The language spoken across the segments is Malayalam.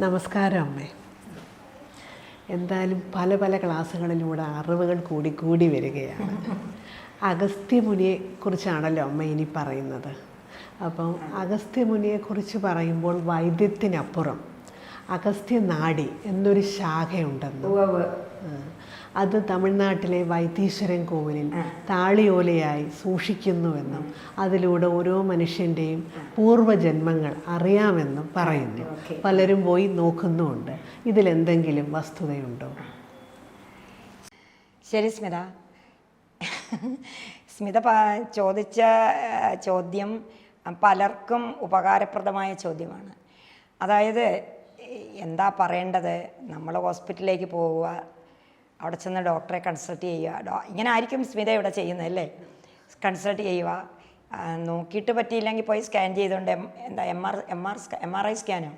നമസ്കാരം അമ്മേ. എന്തായാലും പല പല ക്ലാസ്സുകളിലൂടെ അറിവുകൾ കൂടി കൂടി വരികയാണ്. അഗസ്ത്യമുനിയെ കുറിച്ചാണല്ലോ അമ്മ ഇനി പറയുന്നത്. അപ്പം അഗസ്ത്യമുനിയെക്കുറിച്ച് പറയുമ്പോൾ വൈദ്യത്തിനപ്പുറം അഗസ്ത്യ നാടി എന്നൊരു ശാഖയുണ്ടെന്ന്. അത് തമിഴ്നാട്ടിലെ വൈത്തീശ്വരൻ കോവിലിൽ താളിയോലയായി സൂക്ഷിക്കുന്നുവെന്നും അതിലൂടെ ഓരോ മനുഷ്യന്റെയും പൂർവജന്മങ്ങൾ അറിയാമെന്നും പറയുന്നു. പലരും പോയി നോക്കുന്നുമുണ്ട്. ഇതിലെന്തെങ്കിലും വസ്തുതയുണ്ടോ? ശരി സ്മിത. സ്മിത പ- ചോദിച്ച ചോദ്യം പലർക്കും ഉപകാരപ്രദമായ ചോദ്യമാണ്. അതായത് എന്താ പറയേണ്ടത്? നമ്മൾ ഹോസ്പിറ്റലിലേക്ക് പോവുക അവിടെ ചെന്ന് ഡോക്ടറെ കൺസൾട്ട് ചെയ്യുക. ഇങ്ങനെ ആയിരിക്കും സ്മിത ഇവിടെ ചെയ്യുന്നത് അല്ലേ? കൺസൾട്ട് ചെയ്യുക. നോക്കിയിട്ട് പറ്റിയില്ലെങ്കിൽ പോയി സ്കാൻ ചെയ്തുകൊണ്ട് എന്താ M R M R M R I സ്കാനോ?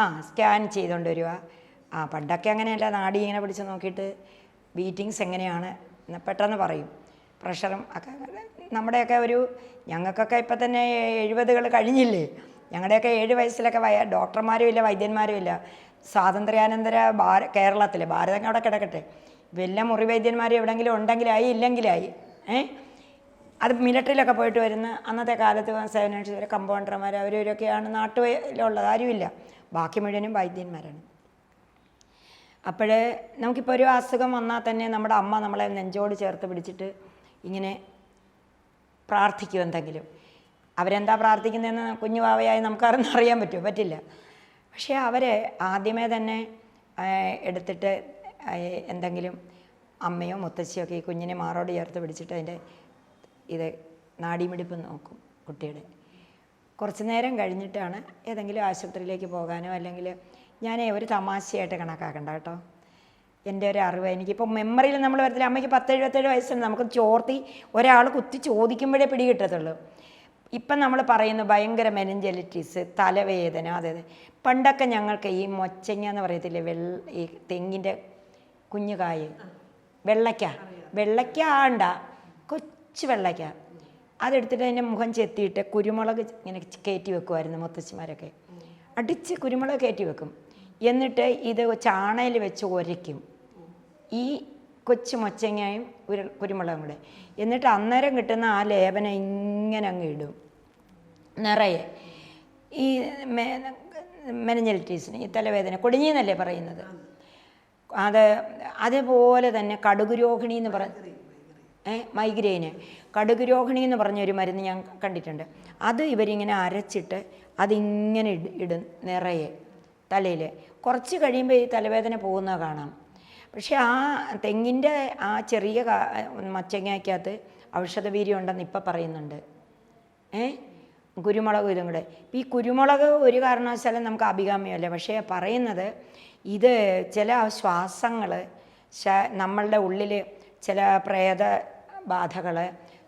ആ സ്കാൻ ചെയ്തുകൊണ്ട് വരിക. ആ പണ്ടൊക്കെ അങ്ങനെയല്ല. നാടി ഇങ്ങനെ പിടിച്ച് നോക്കിയിട്ട് ബീറ്റിങ്സ് എങ്ങനെയാണ് പെട്ടെന്ന് പറയും. പ്രഷറും ഒക്കെ നമ്മുടെയൊക്കെ ഒരു ഞങ്ങൾക്കൊക്കെ ഇപ്പം തന്നെ എഴുപതുകൾ കഴിഞ്ഞില്ലേ? ഞങ്ങളുടെയൊക്കെ ഏഴ് വയസ്സിലൊക്കെ വയ ഡോക്ടർമാരും ഇല്ല വൈദ്യന്മാരും ഇല്ല. സ്വാതന്ത്ര്യാനന്തര ഭാര കേരളത്തിൽ ഭാരതം അവിടെ കിടക്കട്ടെ. വല്ല മുറി വൈദ്യന്മാർ എവിടെയെങ്കിലും ഉണ്ടെങ്കിലായി ഇല്ലെങ്കിലായി ഏ? അത് മിലിറ്ററിയിലൊക്കെ പോയിട്ട് വരുന്ന അന്നത്തെ കാലത്ത് വരെ കമ്പൗണ്ടർമാർ അവരവരൊക്കെയാണ് നാട്ടിലുള്ളത്. ആരുമില്ല. ബാക്കി മുഴുവനും വൈദ്യന്മാരാണ്. അപ്പോൾ നമുക്കിപ്പോൾ ഒരു അസുഖം വന്നാൽ തന്നെ നമ്മുടെ അമ്മ നമ്മളെ നെഞ്ചോട് ചേർത്ത് പിടിച്ചിട്ട് ഇങ്ങനെ പ്രാർത്ഥിക്കും എന്തെങ്കിലും അവരെന്താ പ്രാർത്ഥിക്കുന്നതെന്ന് കുഞ്ഞു വാവയായി നമുക്കറിഞ്ഞ് അറിയാൻ പറ്റുമോ? പറ്റില്ല. പക്ഷേ അവരെ ആദ്യമേ തന്നെ എടുത്തിട്ട് എന്തെങ്കിലും അമ്മയോ മുത്തശ്ശിയോ ഒക്കെ ഈ കുഞ്ഞിനെ മാറോട് ചേർത്ത് പിടിച്ചിട്ട് അതിന്റെ ഇത് നാടിമിടിപ്പ് നോക്കും കുട്ടിയുടെ. കുറച്ച് നേരം കഴിഞ്ഞിട്ടാണ് ഏതെങ്കിലും ആശുപത്രിയിലേക്ക് പോകാനോ അല്ലെങ്കിൽ ഞാൻ ഒരു തമാശയായിട്ട് കണക്കാക്കണ്ട കേട്ടോ. എന്റെ ഒരു അറിവ് എനിക്കിപ്പോൾ മെമ്മറിയിൽ നമ്മൾ വരത്തില്ല. അമ്മയ്ക്ക് പത്ത് എഴുപത്തേഴ് വയസ്സുണ്ട്. നമുക്ക് ചോർത്തി ഒരാൾ കുത്തി ചോദിക്കുമ്പോഴേ പിടികിട്ടത്തുള്ളൂ. ഇപ്പം നമ്മൾ പറയുന്ന ഭയങ്കര മെനഞ്ചലിറ്റീസ് തലവേദന അതെ അതെ. പണ്ടൊക്കെ ഞങ്ങൾക്ക് ഈ മൊച്ചങ്ങ എന്ന് പറയത്തില്ലേ വെള്ള ഈ തെങ്ങിന്റെ കുഞ്ഞുകായ് വെള്ളയ്ക്ക. വെള്ളയ്ക്ക ആണ്ട. കൊച്ചു വെള്ളയ്ക്ക. അതെടുത്തിട്ട് അതിന്റെ മുഖം ചെത്തിയിട്ട് കുരുമുളക് ഇങ്ങനെ കയറ്റി വെക്കുമായിരുന്നു മുത്തശ്ശിമാരൊക്കെ. അടിച്ച് കുരുമുളക് കയറ്റി വെക്കും. എന്നിട്ട് ഇത് ചാണയിൽ വെച്ച് ഉരയ്ക്കും ഈ കൊച്ചു മൊച്ചങ്ങയും ഉരു കുരുമുളകും കൂടെ. എന്നിട്ട് അന്നേരം കിട്ടുന്ന ആ ലേപനം ഇങ്ങനെ അങ്ങ് ഇടും. നിറയെ. ഈ മെനഞ്ഞലിറ്റീസിന് ഈ തലവേദന കൊടിഞ്ഞെന്നല്ലേ പറയുന്നത്? അത് അതേപോലെ തന്നെ കടുകുരോഹിണി എന്ന് പറ മൈഗ്രെയിന് കടുകുരോഹിണി എന്ന് പറഞ്ഞൊരു മരുന്ന് ഞാൻ കണ്ടിട്ടുണ്ട്. അത് ഇവരിങ്ങനെ അരച്ചിട്ട് അതിങ്ങനെ ഇടും നിറയെ തലയിൽ കുറച്ച് കഴിയുമ്പോൾ ഈ തലവേദന പോകുന്നത് കാണാം. പക്ഷേ ആ തെങ്ങിന്റെ ആ ചെറിയ മച്ചങ്ങയ്ക്കകത്ത് ഔഷധവീര്യം ഉണ്ടെന്ന് ഇപ്പം പറയുന്നുണ്ട്. ഏ? കുരുമുളക് ഇതും കൂടെ. ഈ കുരുമുളക് ഒരു കാരണവശാലും നമുക്ക് അഭികാമ്യമല്ല. പക്ഷേ പറയുന്നത് ഇത് ചില ശ്വാസങ്ങൾ നമ്മളുടെ ഉള്ളിൽ ചില പ്രേത ബാധകൾ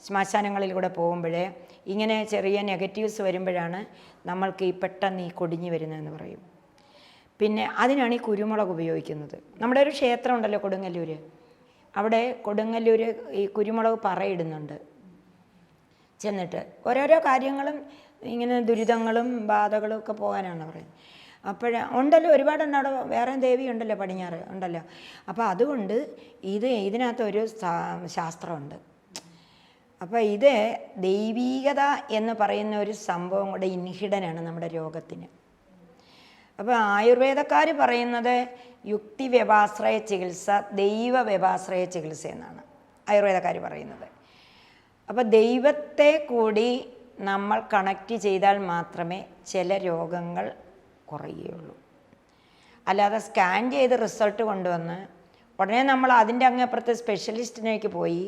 ശ്മശാനങ്ങളിലൂടെ പോകുമ്പോഴേ ഇങ്ങനെ ചെറിയ നെഗറ്റീവ്സ് വരുമ്പോഴാണ് നമ്മൾക്ക് ഈ പെട്ടെന്ന് ഈ കൊടിഞ്ഞു വരുന്നതെന്ന് പറയും. പിന്നെ അതിനാണ് ഈ കുരുമുളക് ഉപയോഗിക്കുന്നത്. നമ്മുടെ ഒരു ക്ഷേത്രം ഉണ്ടല്ലോ കൊടുങ്ങല്ലൂർ അവിടെ കൊടുങ്ങല്ലൂർ ഈ കുരുമുളക് പറയിടുന്നുണ്ട്. ചെന്നിട്ട് ഓരോരോ കാര്യങ്ങളും ഇങ്ങനെ ദുരിതങ്ങളും ബാധകളും ഒക്കെ പോകാനാണ് പറയുന്നത്. അപ്പോൾ ഉണ്ടല്ലോ ഒരുപാടുണ്ട് അവിടെ വേറെ ദേവി ഉണ്ടല്ലോ പടിഞ്ഞാറ് ഉണ്ടല്ലോ. അപ്പോൾ അതുകൊണ്ട് ഇത് ഇതിനകത്ത് ഒരു ശാസ്ത്രമുണ്ട്. അപ്പോൾ ഇത് ദൈവീകത എന്ന് പറയുന്ന ഒരു സംഭവം കൂടെ ഇൻഹിഡനാണ് നമ്മുടെ രോഗത്തിന്. അപ്പോൾ ആയുർവേദക്കാർ പറയുന്നത് യുക്തി വ്യവാശ്രയ ചികിത്സ ദൈവ വ്യവാശ്രയ ചികിത്സ എന്നാണ് ആയുർവേദക്കാർ പറയുന്നത്. അപ്പോൾ ദൈവത്തെ കൂടി നമ്മൾ കണക്റ്റ് ചെയ്താൽ മാത്രമേ ചില രോഗങ്ങൾ കുറയുകയുള്ളൂ. അല്ലാതെ സ്കാൻ ചെയ്ത് റിസൾട്ട് കൊണ്ടുവന്ന് ഉടനെ നമ്മൾ അതിന്റെ അങ്ങപ്പുറത്തെ സ്പെഷ്യലിസ്റ്റിനേക്ക് പോയി.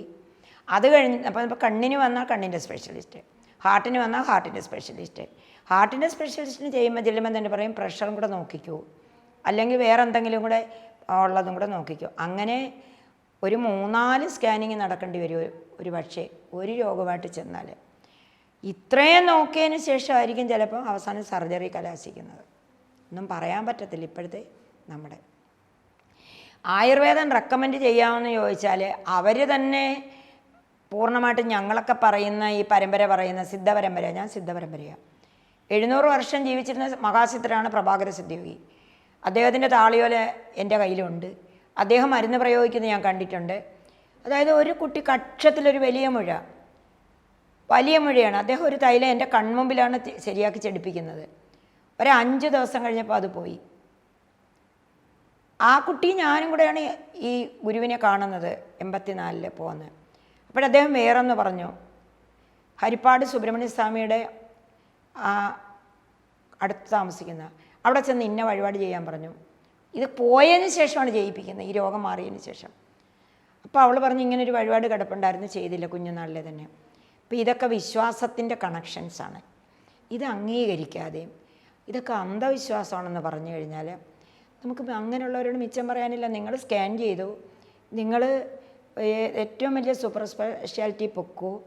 അത് കഴിഞ്ഞ് അപ്പോൾ കണ്ണിന് വന്നാൽ കണ്ണിന്റെ സ്പെഷ്യലിസ്റ്റ് ഹാർട്ടിന് വന്നാൽ ഹാർട്ടിന്റെ സ്പെഷ്യലിസ്റ്റ് ഹാർട്ടിന്റെ സ്പെഷ്യലിസ്റ്റിന് ചെയ്യുമ്പോൾ ചെല്ലുമ്പോൾ തന്നെ പറയും? പ്രഷറും കൂടെ നോക്കിക്കൂ. അല്ലെങ്കിൽ വേറെ എന്തെങ്കിലും കൂടെ ഉള്ളതും കൂടെ നോക്കിക്കോ. അങ്ങനെ ഒരു മൂന്നാൽ സ്കാനിങ് നടക്കേണ്ടി വരും ഒരു- പക്ഷേ ഒരു രോഗമായിട്ട് ചെന്നാൽ ഇത്രയും നോക്കിയതിന് ശേഷമായിരിക്കും ചിലപ്പോൾ അവസാനം സർജറി കലാശിക്കുന്നത്. ഒന്നും പറയാൻ പറ്റത്തില്ല ഇപ്പോഴത്തെ നമ്മുടെ. ആയുർവേദം റെക്കമെൻഡ് ചെയ്യാമെന്ന് ചോദിച്ചാൽ അവർ തന്നെ പൂർണമായിട്ടും ഞങ്ങളൊക്കെ പറയുന്ന ഈ പരമ്പര പറയുന്ന സിദ്ധ പരമ്പര ഞാൻ സിദ്ധ പരമ്പരയാണ് എഴുന്നൂറ് വർഷം ജീവിച്ചിരുന്ന മഹാസിദ്ധരാണ് പ്രഭാകര സിദ്ധിയോഗി. അദ്ദേഹത്തിന്റെ താളിയോല എന്റെ കയ്യിലുണ്ട്. അദ്ദേഹം മരുന്ന് പ്രയോഗിക്കുന്നത് ഞാൻ കണ്ടിട്ടുണ്ട്. അതായത് ഒരു കുട്ടി കക്ഷത്തിലൊരു വലിയ മുഴ. വലിയ മുഴയാണ്. അദ്ദേഹം ഒരു തൈലം എന്റെ കൺമുമ്പിലാണ് ശരിയാക്കി ചെടിപ്പിക്കുന്നത്. ഒരു അഞ്ച് ദിവസം കഴിഞ്ഞപ്പോൾ അത് പോയി. ആ കുട്ടി ഞാനും കൂടെയാണ് ഈ ഗുരുവിനെ കാണുന്നത് എൺപത്തിനാലിൽ പോകുന്നത് അപ്പോഴദ്ദേഹം വേറൊന്ന് പറഞ്ഞു. ഹരിപ്പാട് സുബ്രഹ്മണ്യ സ്വാമിയുടെ ആ അടുത്ത് താമസിക്കുന്ന. അവിടെ ചെന്ന് ഇന്ന വഴിപാട് ചെയ്യാൻ പറഞ്ഞു. ഇത് പോയതിന് ശേഷമാണ് ചെയ്യിപ്പിക്കുന്നത് ഈ രോഗം മാറിയതിന് ശേഷം. അപ്പോൾ അവൾ പറഞ്ഞു ഇങ്ങനെ ഒരു വഴിപാട് കിടപ്പുണ്ടായിരുന്നു. ചെയ്തില്ല. കുഞ്ഞുനാളിലെ തന്നെ. അപ്പോൾ ഇതൊക്കെ വിശ്വാസത്തിന്റെ കണക്ഷൻസാണ് ഇത് അംഗീകരിക്കാതെയും ഇതൊക്കെ അന്ധവിശ്വാസമാണെന്ന് പറഞ്ഞു കഴിഞ്ഞാൽ നമുക്ക് അങ്ങനെയുള്ളവരോട് മിച്ചം പറയാനില്ല. നിങ്ങൾ സ്കാൻ ചെയ്തു. നിങ്ങൾ ഏറ്റവും വലിയ സൂപ്പർ സ്പെഷ്യാലിറ്റി പൊക്കൂ.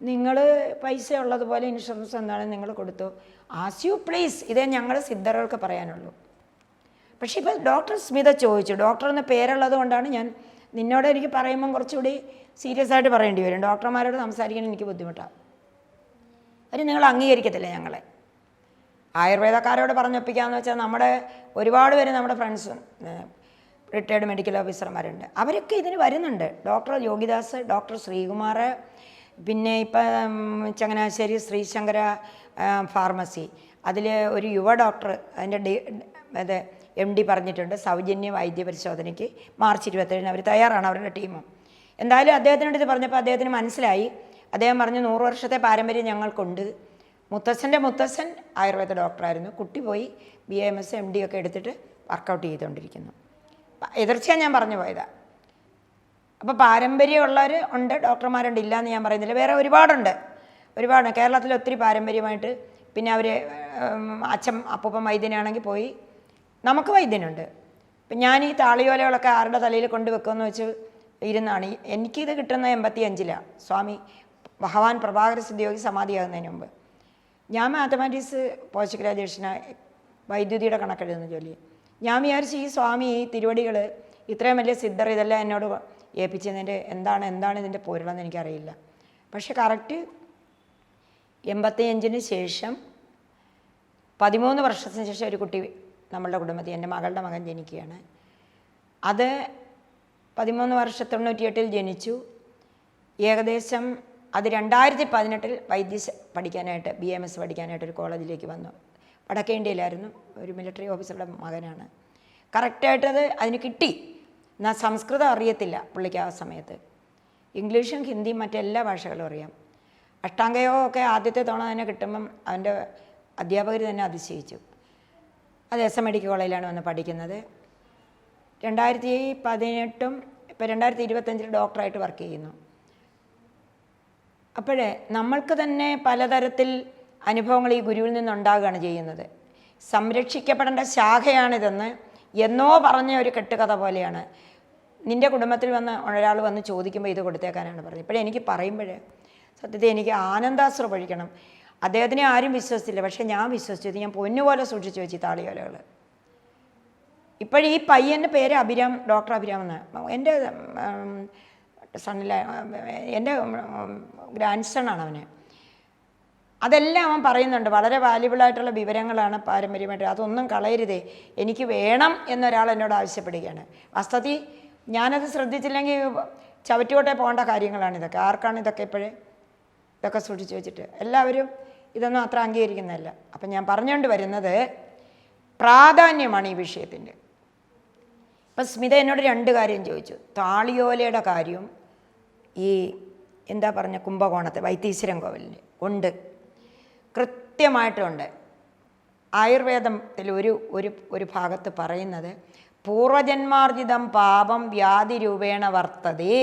നിങ്ങൾ പൈസ ഉള്ളതുപോലെ ഇൻഷുറൻസ് എന്താണ് നിങ്ങൾ കൊടുത്തു? ആസ് യു പ്ലീസ് ഇതേ ഞങ്ങൾ സിദ്ധരൾക്ക് പറയാനുള്ളൂ. പക്ഷേ ഇപ്പോൾ ഡോക്ടർ സ്മിത ചോദിച്ചു. ഡോക്ടർ എന്ന പേരുള്ളത് കൊണ്ടാണ് ഞാൻ നിന്നോട് എനിക്ക് പറയുമ്പം കുറച്ചുകൂടി സീരിയസ് ആയിട്ട് പറയേണ്ടി വരും. ഡോക്ടർമാരോട് സംസാരിക്കാൻ എനിക്ക് ബുദ്ധിമുട്ടാണ് അതിന് നിങ്ങൾ അംഗീകരിക്കത്തില്ല ഞങ്ങളെ. ആയുർവേദക്കാരോട് പറഞ്ഞൊപ്പിക്കാന്ന് വെച്ചാൽ നമ്മുടെ ഒരുപാട് പേര് നമ്മുടെ ഫ്രണ്ട്സ് റിട്ടയർഡ് മെഡിക്കൽ ഓഫീസർമാരുണ്ട് അവരൊക്കെ ഇതിന് വരുന്നുണ്ട്. ഡോക്ടർ യോഗിദാസ് ഡോക്ടർ ശ്രീകുമാർ പിന്നെ ഇപ്പം ചങ്ങനാശ്ശേരി ശ്രീശങ്കര ഫാർമസി. അതിൽ ഒരു യുവ ഡോക്ടർ അതിന്റെ ഡി അത് എം ഡി പറഞ്ഞിട്ടുണ്ട് സൗജന്യ വൈദ്യ പരിശോധനയ്ക്ക് മാർച്ച് ഇരുപത്തേഴിന് അവർ തയ്യാറാണ് അവരുടെ ടീം എന്തായാലും അദ്ദേഹത്തിനോട് ഇത് പറഞ്ഞപ്പോൾ അദ്ദേഹത്തിന് മനസ്സിലായി. അദ്ദേഹം പറഞ്ഞു നൂറ് വർഷത്തെ പാരമ്പര്യം ഞങ്ങൾക്കുണ്ട്. മുത്തച്ഛന്റെ മുത്തശ്ശൻ ആയുർവേദ ഡോക്ടറായിരുന്നു. കുട്ടി പോയി B M S M D ഒക്കെ എടുത്തിട്ട് വർക്കൗട്ട് ചെയ്തുകൊണ്ടിരിക്കുന്നു എതിർച്ചയാണ് ഞാൻ പറഞ്ഞു പോയതാ. അപ്പോൾ പാരമ്പര്യമുള്ളവർ ഉണ്ട് ഡോക്ടർമാരുണ്ട് ഇല്ല എന്ന് ഞാൻ പറയുന്നില്ല. വേറെ ഒരുപാടുണ്ട്. ഒരുപാട്. കേരളത്തിൽ ഒത്തിരി പാരമ്പര്യമായിട്ട് പിന്നെ അവർ അച്ഛൻ അപ്പൂപ്പൻ വൈദ്യനാണെങ്കിൽ പോയി നമുക്ക് വൈദ്യനുണ്ട്. ഇപ്പം ഞാൻ ഈ താളിയോലകളൊക്കെ ആരുടെ തലയിൽ കൊണ്ട് വെക്കുമെന്ന് വെച്ച് ഇരുന്നാണ്. എനിക്കിത് കിട്ടുന്ന എൺപത്തി അഞ്ചിലാണ് സ്വാമി ഭഗവാൻ പ്രഭാകര സിദ്ധിയോഗി സമാധിയാകുന്നതിന് മുമ്പ്. ഞാൻ മാത്തമാറ്റിക്സ് പോസ്റ്റ് ഗ്രാജുവേഷനായി വൈദ്യുതിയുടെ കണക്കെഴുതുന്ന ജോലി. ഞാൻ വിചാരിച്ചു ഈ സ്വാമി ഈ തിരുവടികൾ ഇത്രയും വലിയ സിദ്ധർ ഇതെല്ലാം എന്നോട് ഏൽപ്പിച്ചതിന്റെ എന്താണ് എന്താണ് ഇതിന്റെ പൊരുളെന്ന് എനിക്കറിയില്ല. പക്ഷെ കറക്റ്റ് എൺപത്തിയഞ്ചിന് ശേഷം പതിമൂന്ന് വർഷത്തിന് ശേഷം ഒരു കുട്ടി നമ്മളുടെ കുടുംബത്തിൽ എന്റെ മകളുടെ മകൻ ജനിക്കുകയാണ്. അത് പതിമൂന്ന് വർഷ തൊണ്ണൂറ്റിയെട്ടിൽ ജനിച്ചു. ഏകദേശം അത് രണ്ടായിരത്തി പതിനെട്ടിൽ വൈദ്യ പഠിക്കാനായിട്ട് ബി എം എസ് പഠിക്കാനായിട്ട് ഒരു കോളേജിലേക്ക് വന്നു. വടക്കേ ഇന്ത്യയിലായിരുന്നു. ഒരു മിലിറ്ററി ഓഫീസറുടെ മകനാണ്. കറക്റ്റായിട്ടത് അത് അതിന് കിട്ടി. എന്നാൽ സംസ്കൃതം അറിയത്തില്ല പുള്ളിക്ക് ആ സമയത്ത്. ഇംഗ്ലീഷും ഹിന്ദിയും മറ്റെല്ലാ ഭാഷകളും അറിയാം. അഷ്ടാംഗയോഗമൊക്കെ ആദ്യത്തെ തവണ തന്നെ കിട്ടുമ്പം അവന്റെ അധ്യാപകർ തന്നെ അതിശയിച്ചു. അത് എസ് എം മെഡിക്കൽ കോളേജിലാണ് വന്ന് പഠിക്കുന്നത്. രണ്ടായിരത്തി പതിനെട്ടും ഇപ്പം രണ്ടായിരത്തി ഇരുപത്തഞ്ചിൽ ഡോക്ടറായിട്ട് വർക്ക് ചെയ്യുന്നു. അപ്പോഴേ നമ്മൾക്ക് തന്നെ പലതരത്തിൽ അനുഭവങ്ങൾ ഈ ഗുരുവിൽ നിന്നുണ്ടാകുകയാണ് ചെയ്യുന്നത്. സംരക്ഷിക്കപ്പെടേണ്ട ശാഖയാണിതെന്ന് എന്നോ പറഞ്ഞ ഒരു കെട്ടുകഥ പോലെയാണ്. നിന്റെ കുടുംബത്തിൽ വന്ന് ഒരാൾ വന്ന് ചോദിക്കുമ്പോൾ ഇത് കൊടുത്തേക്കാനാണ് പറഞ്ഞത്. ഇപ്പോഴേ എനിക്ക് പറയുമ്പോഴേ സത്യത്തെ എനിക്ക് ആനന്ദാശ്ര പഴിക്കണം അദ്ദേഹത്തിനെ ആരും വിശ്വസിച്ചില്ല. പക്ഷേ ഞാൻ വിശ്വസിച്ചു. ഇത് ഞാൻ പൊന്നുപോലെ സൂക്ഷിച്ചു വെച്ച് താളിയോലകൾ ഇപ്പോഴീ പയ്യന്റെ പേര് അഭിരാം ഡോക്ടർ അഭിരാം എന്ന്. എന്റെ സണ്ണിലെ എന്റെ ഗ്രാൻഡ് ആണ് അവന്. അതെല്ലാം അവൻ പറയുന്നുണ്ട്. വളരെ വാല്യബിളായിട്ടുള്ള വിവരങ്ങളാണ് പാരമ്പര്യമായിട്ട്. അതൊന്നും കളയരുതേ. എനിക്ക് വേണം എന്നൊരാൾ എന്നോട് ആവശ്യപ്പെടുകയാണ്. വാസ്തവത്തിൽ ഞാനത് ശ്രദ്ധിച്ചില്ലെങ്കിൽ ചവറ്റുകൊട്ടെ പോകേണ്ട കാര്യങ്ങളാണ് ഇതൊക്കെ. ആർക്കാണ് ഇതൊക്കെ ഇപ്പോഴേ? ഇതൊക്കെ സൂക്ഷിച്ചു വെച്ചിട്ട്. എല്ലാവരും ഇതൊന്നും അത്ര അംഗീകരിക്കുന്നതല്ല. അപ്പം ഞാൻ പറഞ്ഞുകൊണ്ട് വരുന്നത് പ്രാധാന്യമാണ് ഈ വിഷയത്തിന്റെ. ഇപ്പം സ്മിത എന്നോട് രണ്ട് കാര്യം ചോദിച്ചു. താളിയോലയുടെ കാര്യം ഈ എന്താ പറഞ്ഞ കുംഭകോണത്തെ വൈത്തീശ്വരൻ കോവിലിന്റെ. ഉണ്ട്. കൃത്യമായിട്ടുണ്ട്. ആയുർവേദത്തിൽ ഒരു ഒരു ഒരു ഭാഗത്ത് പറയുന്നത് പൂർവജന്മാർജിതം പാപം വ്യാധി രൂപേണ വർത്തതേ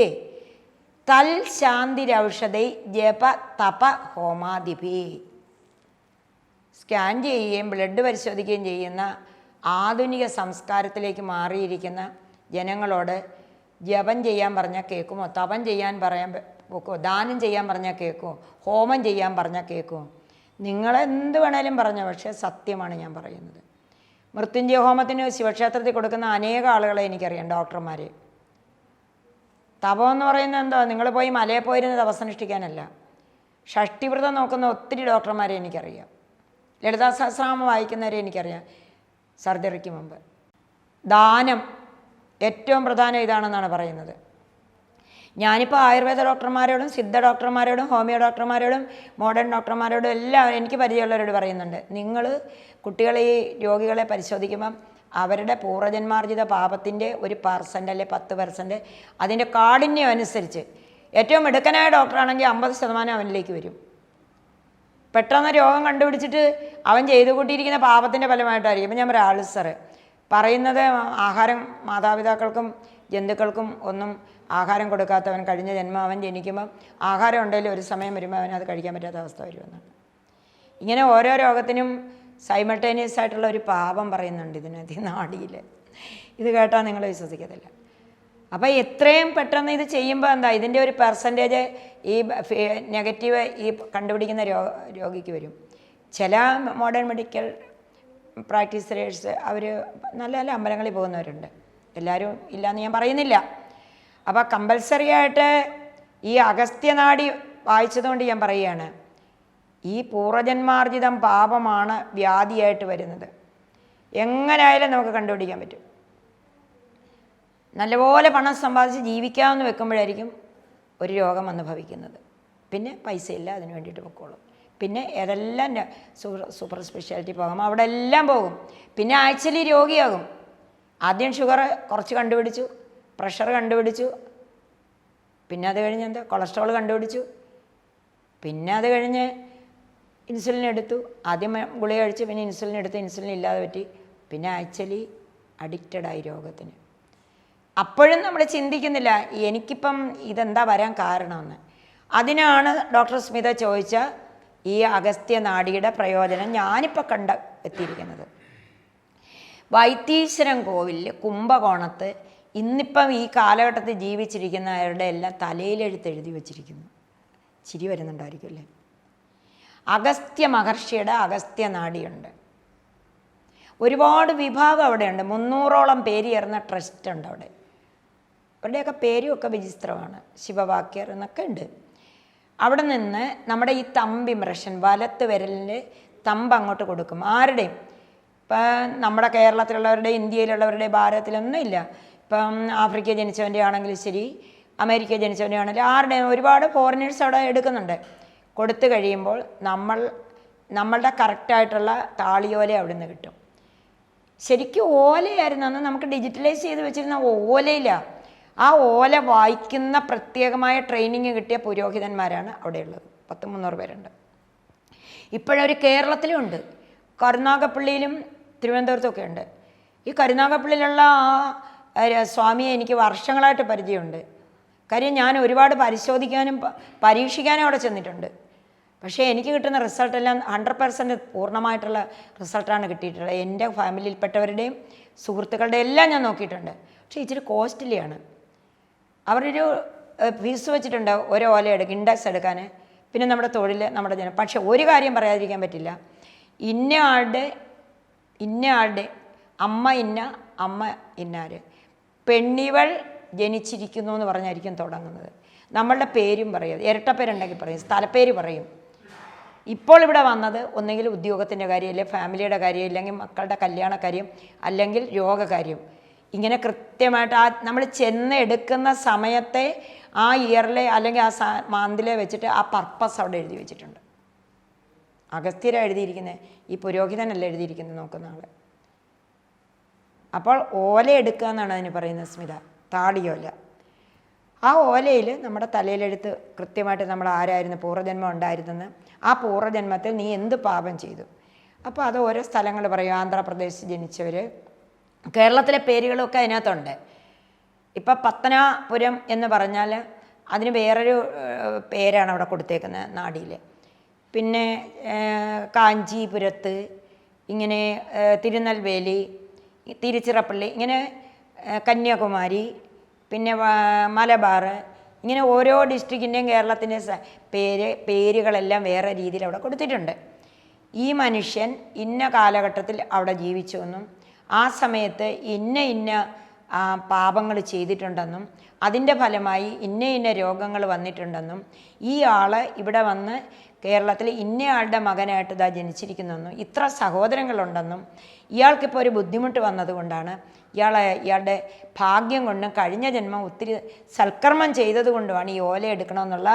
തൽ ശാന്തിരൗഷധൈ ജപ തപ ഹോമാതിപി സ്കാൻ ചെയ്യുകയും ബ്ലഡ് പരിശോധിക്കുകയും ചെയ്യുന്ന ആധുനിക സംസ്കാരത്തിലേക്ക് മാറിയിരിക്കുന്ന ജനങ്ങളോട് ജപം ചെയ്യാൻ പറഞ്ഞാൽ കേൾക്കുമോ? തപം ചെയ്യാൻ പറയാൻ പോക്കോ? ദാനം ചെയ്യാൻ പറഞ്ഞാൽ കേൾക്കുമോ? ഹോമം ചെയ്യാൻ പറഞ്ഞാൽ കേൾക്കുമോ? നിങ്ങളെന്ത് വേണേലും പറഞ്ഞു പക്ഷേ സത്യമാണ് ഞാൻ പറയുന്നത്. മൃത്യുഞ്ജയ ഹോമത്തിന് ശിവക്ഷേത്രത്തിൽ കൊടുക്കുന്ന അനേക ആളുകളെ എനിക്കറിയാം ഡോക്ടർമാർ തപം എന്ന് പറയുന്നത് എന്തോ? നിങ്ങൾ പോയി മലയിൽ പോയിരുന്ന് തപസനുഷ്ഠിക്കാനല്ല ഷഷ്ടിവ്രതം നോക്കുന്ന ഒത്തിരി ഡോക്ടർമാരെ എനിക്കറിയാം. ലളിതാ സഹസ്രാമം വായിക്കുന്നവരെ എനിക്കറിയാം സർജറിക്ക് മുമ്പ്. ദാനം ഏറ്റവും പ്രധാനം ഇതാണെന്നാണ് പറയുന്നത്. ഞാനിപ്പോൾ ആയുർവേദ ഡോക്ടർമാരോടും സിദ്ധ ഡോക്ടർമാരോടും ഹോമിയോ ഡോക്ടർമാരോടും മോഡേൺ ഡോക്ടർമാരോടും എല്ലാവരും എനിക്ക് പരിചയമുള്ളവരോട് പറയുന്നുണ്ട്. നിങ്ങൾ കുട്ടികളെ ഈ രോഗികളെ പരിശോധിക്കുമ്പം അവരുടെ പൂർവജന്മാർജിത പാപത്തിന്റെ ഒരു പെർസെന്റ് അല്ലെ പത്ത് പെർസെന്റ് അതിന്റെ കാഠിന്യം അനുസരിച്ച് ഏറ്റവും മിടുക്കനായ ഡോക്ടറാണെങ്കിൽ അമ്പത് ശതമാനം അവനിലേക്ക് വരും. പെട്ടെന്ന് രോഗം കണ്ടുപിടിച്ചിട്ട് അവൻ ചെയ്തു കൂട്ടിയിരിക്കുന്ന പാപത്തിന്റെ ഫലമായിട്ടായിരിക്കും. ഇപ്പം ഞാൻ പറയാം സർ പറയുന്നത് ആഹാരം മാതാപിതാക്കൾക്കും ജന്തുക്കൾക്കും ഒന്നും ആഹാരം കൊടുക്കാത്തവൻ കഴിഞ്ഞ ജന്മം അവൻ ജനിക്കുമ്പം ആഹാരം ഉണ്ടെങ്കിലും ഒരു സമയം വരുമ്പോൾ അവൻ അത് കഴിക്കാൻ പറ്റാത്ത അവസ്ഥ വരുമെന്നാണ് ഇങ്ങനെ ഓരോ രോഗത്തിനും സൈമൾട്ടേനിയസ് ആയിട്ടുള്ള ഒരു പാപം പറയുന്നുണ്ട് ഇതിനകത്ത് ഈ നാടിയിൽ ഇത് കേട്ടാൽ നിങ്ങൾ വിശ്വസിക്കത്തില്ല. അപ്പോൾ എത്രയും പെട്ടെന്ന് ഇത് ചെയ്യുമ്പോൾ എന്താ ഇതിന്റെ ഒരു പെർസെന്റേജ് ഈ നെഗറ്റീവ് ഈ കണ്ടുപിടിക്കുന്ന രോ രോഗിക്ക് വരും. ചില മോഡേൺ മെഡിക്കൽ പ്രാക്ടീസേഴ്സ് അവർ നല്ല നല്ല അമ്പലങ്ങളിൽ പോകുന്നവരുണ്ട്. എല്ലാവരും ഇല്ലയെന്ന് ഞാൻ പറയുന്നില്ല. അപ്പോൾ കമ്പൽസറി ആയിട്ട് ഈ അഗസ്ത്യനാടി വായിച്ചതുകൊണ്ട് ഞാൻ പറയുകയാണ് ഈ പൂർവജന്മാർജിതം പാപമാണ് വ്യാധിയായിട്ട് വരുന്നത്. എങ്ങനെയായാലും നമുക്ക് കണ്ടുപിടിക്കാൻ പറ്റും. നല്ലപോലെ പണം സമ്പാദിച്ച് ജീവിക്കാമെന്ന് വെക്കുമ്പോഴായിരിക്കും ഒരു രോഗം വന്ന് ഭവിക്കുന്നത്. പിന്നെ പൈസയില്ല അതിന് വേണ്ടിയിട്ട് പൊക്കോളും. പിന്നെ ഏതെല്ലാം സൂപ്പർ സൂപ്പർ സ്പെഷ്യാലിറ്റി പോകാം അവിടെ എല്ലാം പോകും. പിന്നെ ആഴ്ചയിൽ രോഗിയാകും. ആദ്യം ഷുഗർ കുറച്ച് കണ്ടുപിടിച്ചു പ്രഷർ കണ്ടുപിടിച്ചു. പിന്നെ അത് കഴിഞ്ഞ് എന്താ? കൊളസ്ട്രോൾ കണ്ടുപിടിച്ചു. പിന്നെ അത് കഴിഞ്ഞ് ഇൻസുലിൻ എടുത്തു. ആദ്യം ഗുളിക കഴിച്ച് പിന്നെ ഇൻസുലിൻ എടുത്ത് ഇൻസുലിൻ ഇല്ലാതെ പറ്റി. പിന്നെ ആക്ച്വലി അഡിക്റ്റഡായി രോഗത്തിന്. അപ്പോഴും നമ്മൾ ചിന്തിക്കുന്നില്ല എനിക്കിപ്പം ഇതെന്താ വരാൻ കാരണമെന്ന്. അതിനാണ് ഡോക്ടർ സ്മിത ചോദിച്ച ഈ അഗസ്ത്യ നാടിയുടെ പ്രയോജനം ഞാനിപ്പോൾ കണ്ട എത്തിയിരിക്കുന്നത് വൈത്തീശ്വരം കോവിലിൽ കുംഭകോണത്ത് ഇന്നിപ്പം ഈ കാലഘട്ടത്തിൽ ജീവിച്ചിരിക്കുന്നവരുടെ എല്ലാം തലയിലെഴുത്ത് എഴുതി വച്ചിരിക്കുന്നു. ചിരി വരുന്നുണ്ടായിരിക്കും അല്ലേ? അഗസ്ത്യ മഹർഷിയുടെ അഗസ്ത്യ നാടിയുണ്ട്. ഒരുപാട് വിഭാഗം അവിടെയുണ്ട്. മുന്നൂറോളം പേര് ചേർന്ന ട്രസ്റ്റ് ഉണ്ട് അവിടെ. അവരുടെയൊക്കെ പേരും ഒക്കെ വിചിത്രമാണ്. ശിവവാക്യർ എന്നൊക്കെ ഉണ്ട്. അവിടെ നിന്ന് നമ്മുടെ ഈ തമ്പ് ഇംപ്രഷൻ വലത്ത് വിരലിന്റെ തമ്പ് അങ്ങോട്ട് കൊടുക്കും. ആരുടെയും? ഇപ്പം നമ്മുടെ കേരളത്തിലുള്ളവരുടെ ഇന്ത്യയിലുള്ളവരുടെ ഭാരതത്തിലൊന്നും ഇല്ല. ഇപ്പം ആഫ്രിക്ക ജനിച്ചവന്റെ ആണെങ്കിലും ശരി അമേരിക്ക ജനിച്ചവന്റെ ആണെങ്കിലും ആരുടെ ഒരുപാട് ഫോറിനേഴ്സ് അവിടെ എടുക്കുന്നുണ്ട്. കൊടുത്തു കഴിയുമ്പോൾ നമ്മൾ നമ്മളുടെ കറക്റ്റായിട്ടുള്ള താളിയോല അവിടെ നിന്ന് കിട്ടും. ശരിക്കും ഓലയായിരുന്നു അന്ന് നമുക്ക് ഡിജിറ്റലൈസ് ചെയ്ത് വെച്ചിരുന്ന ഓലയില്ല ആ ഓല വായിക്കുന്ന പ്രത്യേകമായ ട്രെയിനിങ് കിട്ടിയ പുരോഹിതന്മാരാണ് അവിടെയുള്ളത്. പത്ത് മുന്നൂറ് പേരുണ്ട്. ഇപ്പോഴൊരു കേരളത്തിലും ഉണ്ട്. കരുനാഗപ്പള്ളിയിലും തിരുവനന്തപുരത്തൊക്കെ ഉണ്ട്. ഈ കരുനാഗപ്പള്ളിയിലുള്ള ആ സ്വാമിയെ എനിക്ക് വർഷങ്ങളായിട്ട് പരിചയമുണ്ട്. കാര്യം ഞാൻ ഒരുപാട് പരിശോധിക്കാനും പരീക്ഷിക്കാനും അവിടെ ചെന്നിട്ടുണ്ട്. പക്ഷേ എനിക്ക് കിട്ടുന്ന റിസൾട്ടെല്ലാം ഹൺഡ്രഡ് പെർസെന്റ് പൂർണമായിട്ടുള്ള റിസൾട്ടാണ് കിട്ടിയിട്ടുള്ളത്. എന്റെ ഫാമിലിയിൽപ്പെട്ടവരുടെയും സുഹൃത്തുക്കളുടെയും എല്ലാം ഞാൻ നോക്കിയിട്ടുണ്ട്. പക്ഷേ ഇച്ചിരി കോസ്റ്റ്ലിയാണ്. അവരൊരു ഒരു ഫീസ് വെച്ചിട്ടുണ്ട് ഓരോ ഓല എടുക്കുക ഇൻഡെക്സ് എടുക്കാൻ. പിന്നെ നമ്മുടെ തൊഴിൽ നമ്മുടെ ജനം. പക്ഷേ ഒരു കാര്യം പറയാതിരിക്കാൻ പറ്റില്ല. ഇന്ന ആളുടെ ഇന്ന ആളുടെ അമ്മ ഇന്ന അമ്മ ഇന്നാര് പെണ്ണിവൾ ജനിച്ചിരിക്കുന്നു എന്ന് പറഞ്ഞായിരിക്കും തുടങ്ങുന്നത്. നമ്മളുടെ പേരും പറയും ഇരട്ടപ്പേരുണ്ടെങ്കിൽ പറയും സ്ഥലപ്പേര് പറയും. ഇപ്പോൾ ഇവിടെ വന്നത് ഒന്നെങ്കിൽ ഉദ്യോഗത്തിന്റെ കാര്യം അല്ലെങ്കിൽ ഫാമിലിയുടെ കാര്യം അല്ലെങ്കിൽ മക്കളുടെ കല്യാണ കാര്യം അല്ലെങ്കിൽ രോഗകാര്യം. ഇങ്ങനെ കൃത്യമായിട്ട് ആ നമ്മൾ ചെന്ന് എടുക്കുന്ന സമയത്തെ ആ ഇയറിലെ അല്ലെങ്കിൽ ആ മാന്തിലെ വെച്ചിട്ട് ആ പർപ്പസ് അവിടെ എഴുതി വെച്ചിട്ടുണ്ട്. അഗസ്ത്യര എഴുതിയിരിക്കുന്നത് ഈ പുരോഹിതനല്ല എഴുതിയിരിക്കുന്നത് നോക്കുന്ന ആൾ അപ്പോൾ ഓല എടുക്കുക എന്നാണ് അതിന് പറയുന്നത് സ്മിത. താടിയോല ആ ഓലയിൽ നമ്മുടെ തലയിലെടുത്ത് കൃത്യമായിട്ട് നമ്മൾ ആരായിരുന്നു പൂർവജന്മം ഉണ്ടായിരുന്നെന്ന് ആ പൂർവജന്മത്തിൽ നീ എന്ത് പാപം ചെയ്തു? അപ്പോൾ അത് ഓരോ സ്ഥലങ്ങൾ പറയും. ആന്ധ്രാപ്രദേശ് ജനിച്ചവർ. കേരളത്തിലെ പേരുകളൊക്കെ അതിനകത്തുണ്ട്. ഇപ്പം പത്തനാപുരം എന്ന് പറഞ്ഞാൽ അതിന് വേറൊരു പേരാണ് അവിടെ കൊടുത്തേക്കുന്നത് നാടിയിൽ. പിന്നെ കാഞ്ചീപുരത്ത് ഇങ്ങനെ തിരുനെൽവേലി തിരുച്ചിറപ്പള്ളി ഇങ്ങനെ കന്യാകുമാരി പിന്നെ മലബാർ ഇങ്ങനെ ഓരോ ഡിസ്ട്രിക്റ്റിന്റെയും കേരളത്തിന്റെ പേര് പേരുകളെല്ലാം വേറെ രീതിയിൽ അവിടെ കൊടുത്തിട്ടുണ്ട്. ഈ മനുഷ്യൻ ഇന്ന കാലഘട്ടത്തിൽ അവിടെ ജീവിച്ചു എന്നും ആ സമയത്ത് ഇന്ന ഇന്ന പാപങ്ങൾ ചെയ്തിട്ടുണ്ടെന്നും അതിന്റെ ഫലമായി ഇന്ന ഇന്ന രോഗങ്ങൾ വന്നിട്ടുണ്ടെന്നും ഈ ആൾ ഇവിടെ വന്ന് കേരളത്തിൽ ഇന്നയാളുടെ മകനായിട്ട് ഇതാ ജനിച്ചിരിക്കുന്നെന്നും ഇത്ര സഹോദരങ്ങളുണ്ടെന്നും ഇയാൾക്കിപ്പോൾ ഒരു ബുദ്ധിമുട്ട് വന്നതുകൊണ്ടാണ് ഇയാളെ ഇയാളുടെ ഭാഗ്യം കൊണ്ടും കഴിഞ്ഞ ജന്മം ഒത്തിരി സൽക്കർമ്മം ചെയ്തതുകൊണ്ടുമാണ് ഈ ഓല എടുക്കണമെന്നുള്ള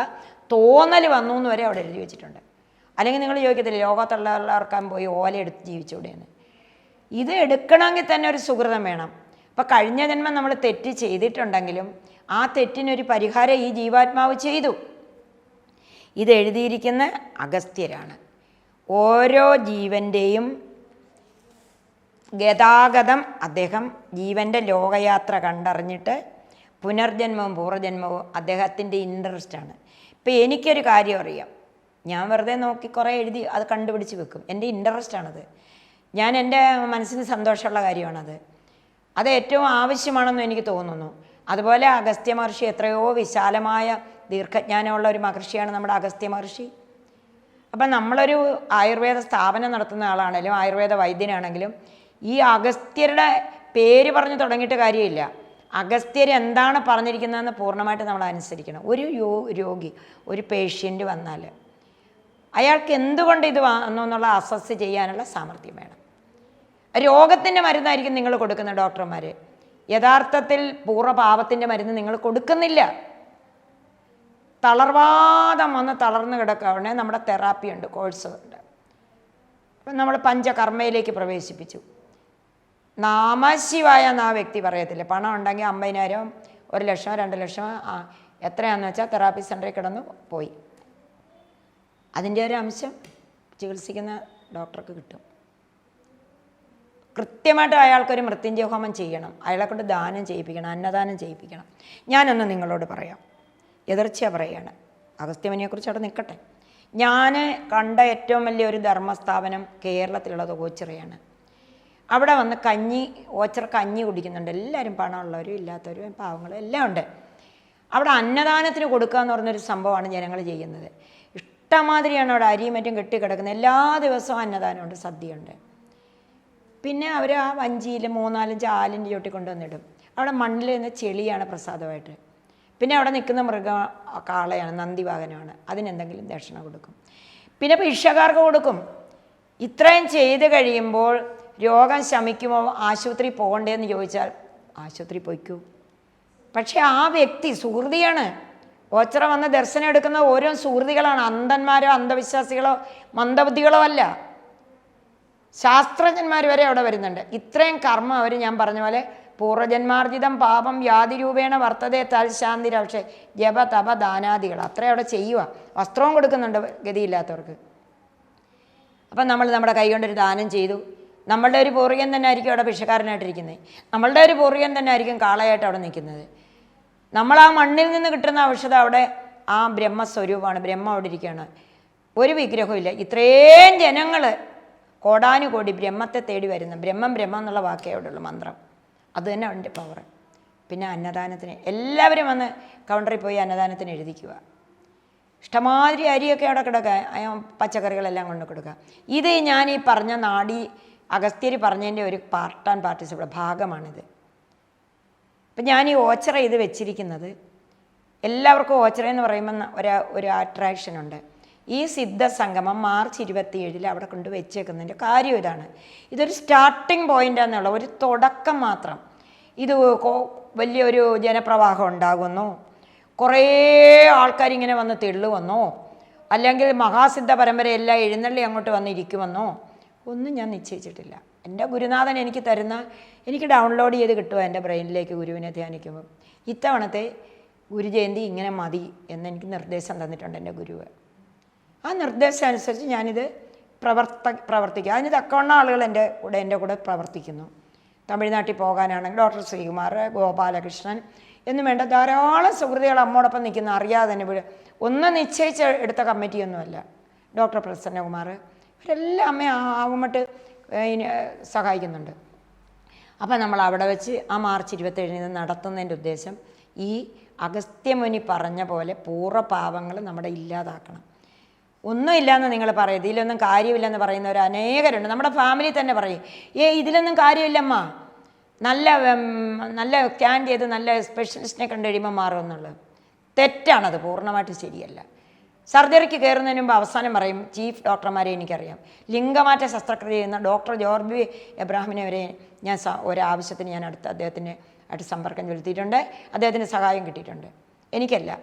തോന്നൽ വന്നു എന്ന് വരെ അവിടെ എഴുതി വെച്ചിട്ടുണ്ട്. അല്ലെങ്കിൽ നിങ്ങൾ ചോദിക്കത്തില്ല ലോകത്തുള്ളവർക്കാൻ പോയി ഓല എടുത്ത് ജീവിച്ചുകൂടെയെന്ന്? ഇത് എടുക്കണമെങ്കിൽ തന്നെ ഒരു സുഹൃതം വേണം. അപ്പം കഴിഞ്ഞ ജന്മം നമ്മൾ തെറ്റ് ചെയ്തിട്ടുണ്ടെങ്കിലും ആ തെറ്റിനൊരു പരിഹാരം ഈ ജീവാത്മാവ് ചെയ്തു. ഇത് എഴുതിയിരിക്കുന്ന അഗസ്ത്യരാണ്. ഓരോ ജീവന്റെയും ഗതാഗതം അദ്ദേഹം ജീവന്റെ ലോകയാത്ര കണ്ടറിഞ്ഞിട്ട് പുനർജന്മവും പൂർവജന്മവും അദ്ദേഹത്തിന്റെ ഇൻട്രസ്റ്റാണ്. ഇപ്പം എനിക്കൊരു കാര്യം അറിയാം. ഞാൻ വെറുതെ നോക്കി കുറേ എഴുതി അത് കണ്ടുപിടിച്ച് വെക്കും. എന്റെ ഇൻട്രസ്റ്റാണത്. ഞാൻ എന്റെ മനസ്സിന് സന്തോഷമുള്ള കാര്യമാണത്. അത് ഏറ്റവും ആവശ്യമാണെന്ന് എനിക്ക് തോന്നുന്നു. അതുപോലെ അഗസ്ത്യ മഹർഷി എത്രയോ വിശാലമായ ദീർഘജ്ഞാനമുള്ള ഒരു മഹർഷിയാണ് നമ്മുടെ അഗസ്ത്യ മഹർഷി. അപ്പം നമ്മളൊരു ആയുർവേദ സ്ഥാപനം നടത്തുന്ന ആളാണെങ്കിലും ആയുർവേദ വൈദ്യനാണെങ്കിലും ഈ അഗസ്ത്യരുടെ പേര് പറഞ്ഞു തുടങ്ങിയിട്ട് കാര്യമില്ല. അഗസ്ത്യർ എന്താണ് പറഞ്ഞിരിക്കുന്നതെന്ന് പൂർണമായിട്ട് നമ്മൾ അനുസരിക്കണം. ഒരു യോ രോഗി ഒരു പേഷ്യന്റ് വന്നാൽ അയാൾക്ക് എന്തുകൊണ്ട് ഇത് വന്നു എന്നുള്ള അസസ് ചെയ്യാനുള്ള സാമർഥ്യം വേണം. രോഗത്തിന്റെ മരുന്നായിരിക്കും നിങ്ങൾ കൊടുക്കുന്ന ഡോക്ടർമാർ. യഥാർത്ഥത്തിൽ പൂർവപാപത്തിന്റെ മരുന്ന് നിങ്ങൾ കൊടുക്കുന്നില്ല. തളർവാദം വന്ന് തളർന്ന് കിടക്കാവുന്ന നമ്മുടെ തെറാപ്പി ഉണ്ട് കോഴ്സ് ഉണ്ട്. നമ്മൾ പഞ്ചകർമ്മയിലേക്ക് പ്രവേശിപ്പിച്ചു. നാമശിവായ എന്ന് ആ വ്യക്തി പറയത്തില്ല? പണം ഉണ്ടെങ്കിൽ അമ്പതിനായിരം ഒരു ലക്ഷം രണ്ട് ലക്ഷം ആ എത്രയാണെന്ന് വെച്ചാൽ തെറാപ്പി സെന്ററിൽ കിടന്നു പോയി. അതിന്റെ ഒരു അംശം ചികിത്സിക്കുന്ന ഡോക്ടർക്ക് കിട്ടും. കൃത്യമായിട്ട് അയാൾക്കൊരു മൃത്യുഞ്ജയ ഹോമം ചെയ്യണം അയാളെക്കൊണ്ട് ദാനം ചെയ്യിപ്പിക്കണം അന്നദാനം ചെയ്യിപ്പിക്കണം. ഞാനൊന്ന് നിങ്ങളോട് പറയാം. എതിർച്ചയാ പറയുകയാണ് അഗസ്ത്യമുനിയെക്കുറിച്ച് അവിടെ നിൽക്കട്ടെ. ഞാൻ കണ്ട ഏറ്റവും വലിയ ഒരു ധർമ്മസ്ഥാപനം കേരളത്തിലുള്ളത് ഓച്ചിറയാണ്. അവിടെ വന്ന് കഞ്ഞി ഓച്ചിറ കഞ്ഞി കുടിക്കുന്നുണ്ട്. എല്ലാവരും പണമുള്ളവരും ഇല്ലാത്തവരും പാവങ്ങളും എല്ലാം ഉണ്ട്. അവിടെ അന്നദാനത്തിന് കൊടുക്കുക എന്ന് പറഞ്ഞൊരു സംഭവമാണ് ജനങ്ങൾ ചെയ്യുന്നത്. ഇഷ്ടമാതിരിയാണ് അവിടെ അരിയും മറ്റും കെട്ടിക്കിടക്കുന്നത്. എല്ലാ ദിവസവും അന്നദാനമുണ്ട് സദ്യയുണ്ട്. പിന്നെ അവർ ആ വഞ്ചിയിൽ മൂന്നാലും ചാലിന്റെ ചോട്ടി കൊണ്ടുവന്നിടും. അവിടെ മണ്ണിൽ നിന്ന് ചെളിയാണ് പ്രസാദമായിട്ട്. പിന്നെ അവിടെ നിൽക്കുന്ന മൃഗ കാളയാണ് നന്ദിവാഹനമാണ്. അതിനെന്തെങ്കിലും ദക്ഷിണ കൊടുക്കും. പിന്നെ ഭിക്ഷക്കാർക്ക് കൊടുക്കും. ഇത്രയും ചെയ്ത് കഴിയുമ്പോൾ രോഗം ശമിക്കുമോ ആശുപത്രി പോകണ്ടേന്ന് ചോദിച്ചാൽ ആശുപത്രി പോയിക്കൂ. പക്ഷേ ആ വ്യക്തി സുഹൃതിയാണ്. ഓച്ചറ വന്ന് ദർശനം എടുക്കുന്ന ഓരോ സുഹൃതികളാണ്. അന്ധന്മാരോ അന്ധവിശ്വാസികളോ മന്ദബുദ്ധികളോ അല്ല. ശാസ്ത്രജ്ഞന്മാർ വരെ അവിടെ വരുന്നുണ്ട്. ഇത്രയും കർമ്മം അവർ ഞാൻ പറഞ്ഞ പോലെ പൂർവജന്മാർജിതം പാപം യാതിരൂപേണ വർത്തതേ തൽശാന്തി പക്ഷേ ജപ തപ ദാനാദികൾ. അത്രയും അവിടെ ചെയ്യുക വസ്ത്രവും കൊടുക്കുന്നുണ്ട് ഗതിയില്ലാത്തവർക്ക്. അപ്പം നമ്മൾ നമ്മുടെ കൈ കൊണ്ടൊരു ദാനം ചെയ്തു. നമ്മളുടെ ഒരു പൂർവികൻ തന്നെ ആയിരിക്കും അവിടെ ഭിക്ഷക്കാരനായിട്ടിരിക്കുന്നത് നമ്മളുടെ ഒരു പൂർവികൻ തന്നെ ആയിരിക്കും കാളയായിട്ട് അവിടെ നിൽക്കുന്നത്. നമ്മൾ ആ മണ്ണിൽ നിന്ന് കിട്ടുന്ന ഔഷധം അവിടെ ആ ബ്രഹ്മസ്വരൂപമാണ്. ബ്രഹ്മം അവിടെ ഇരിക്കുകയാണ്. ഒരു വിഗ്രഹമില്ല ഇത്രയും ജനങ്ങൾ കോടാനുകോടി ബ്രഹ്മത്തെ തേടി വരുന്ന. ബ്രഹ്മം ബ്രഹ്മം എന്നുള്ള വാക്കേ അവിടെയുള്ളൂ മന്ത്രം. അത് തന്നെ അവന്റെ പവർ പിന്നെ അന്നദാനത്തിന് എല്ലാവരും വന്ന് കൗണ്ടറിൽ പോയി അന്നദാനത്തിന് എഴുതിക്കുക. ഇഷ്ടമാതിരി അരിയൊക്കെ അവിടെ കിടക്കുക. പച്ചക്കറികളെല്ലാം കൊണ്ട് കൊടുക്കുക. ഇത് ഞാൻ ഈ പറഞ്ഞ നാടി അഗസ്ത്യര് പറഞ്ഞതിന്റെ ഒരു പാർട്ട് ആൻഡ് പാർട്ടിസിപ്പിൾ ഭാഗമാണിത്. അപ്പം ഞാൻ ഈ ഓച്ചറ ഇത് വെച്ചിരിക്കുന്നത് എല്ലാവർക്കും ഓച്ചറ എന്ന് പറയുമ്പോൾ ഒരു ഒരു അട്രാക്ഷൻ ഉണ്ട്. ഈ സിദ്ധ സംഗമം മാർച്ച് ഇരുപത്തിയേഴിൽ അവിടെ കൊണ്ട് വെച്ചേക്കുന്നതിന്റെ കാര്യം ഇതാണ്. ഇതൊരു സ്റ്റാർട്ടിംഗ് പോയിന്റ് എന്നുള്ള ഒരു തുടക്കം മാത്രം. ഇത് വലിയൊരു ജനപ്രവാഹം ഉണ്ടാകുന്നു. കുറേ ആൾക്കാരിങ്ങനെ വന്ന് തെള്ളുവന്നോ. അല്ലെങ്കിൽ മഹാസിദ്ധ പരമ്പരയെല്ലാം എഴുന്നള്ളി അങ്ങോട്ട് വന്നിരിക്കുമെന്നോ ഒന്നും ഞാൻ നിശ്ചയിച്ചിട്ടില്ല. എന്റെ ഗുരുനാഥൻ എനിക്ക് തരുന്ന എനിക്ക് ഡൗൺലോഡ് ചെയ്ത് കിട്ടുക എന്റെ ബ്രെയിനിലേക്ക് ഗുരുവിനെ ധ്യാനിക്കുമ്പോൾ ഇത്തവണത്തെ ഗുരുജയന്തി ഇങ്ങനെ മതി എന്നെനിക്ക് നിർദ്ദേശം തന്നിട്ടുണ്ട് എന്റെ ഗുരുവ്. ആ നിർദ്ദേശം അനുസരിച്ച് ഞാനിത് പ്രവർത്ത പ്രവർത്തിക്കുക അതിന് തക്കവണ്ണ ആളുകൾ എന്റെ കൂടെ എന്റെ കൂടെ പ്രവർത്തിക്കുന്നു. തമിഴ്നാട്ടിൽ പോകാനാണെങ്കിൽ ഡോക്ടർ ശ്രീകുമാർ ഗോപാലകൃഷ്ണൻ എന്നും വേണ്ട ധാരാളം സുഹൃത്തുക്കൾ അമ്മോടൊപ്പം നിൽക്കുന്ന അറിയാതെ തന്നെ ഇവിടെ ഒന്ന് നിശ്ചയിച്ച് എടുത്ത കമ്മിറ്റിയൊന്നുമല്ല. ഡോക്ടർ പ്രസന്നകുമാർ ഇവരെല്ലാം അമ്മയെ ആവുമട്ട് സഹായിക്കുന്നുണ്ട്. അപ്പം നമ്മൾ അവിടെ വെച്ച് ആ മാർച്ച് ഇരുപത്തേഴിന് നടത്തുന്നതിന്റെ ഉദ്ദേശം ഈ അഗസ്ത്യമുനി പറഞ്ഞ പോലെ പൂർവപാവങ്ങൾ നമ്മുടെ ഇല്ലാതാക്കണം. ഒന്നുമില്ലയെന്ന് നിങ്ങൾ പറയും. ഇതിലൊന്നും കാര്യമില്ലെന്ന് പറയുന്നവർ അനേകരുണ്ട്. നമ്മുടെ ഫാമിലി തന്നെ പറയും. ഏ ഇതിലൊന്നും കാര്യമില്ലമ്മ. നല്ല നല്ല സ്കാൻ ചെയ്ത് നല്ല സ്പെഷ്യലിസ്റ്റിനെ കണ്ടു കഴിയുമ്പോൾ മാറുമെന്നുള്ളത് തെറ്റാണത്. പൂർണമായിട്ട് ശരിയല്ല. സർജറിക്ക് കയറുന്നതിന് മുമ്പ് അവസാനം പറയും ചീഫ് ഡോക്ടർമാരെ എനിക്കറിയാം. ലിംഗമാറ്റ ശസ്ത്രക്രിയ ചെയ്യുന്ന ഡോക്ടർ ജോർബി എബ്രാഹിമിനെ വരെ ഞാൻ ഒരാവശ്യത്തിന് ഞാൻ അടുത്ത് അദ്ദേഹത്തിന് ആയിട്ട് സമ്പർക്കം ചെലുത്തിയിട്ടുണ്ട്. അദ്ദേഹത്തിന് സഹായം കിട്ടിയിട്ടുണ്ട്. എനിക്കല്ല.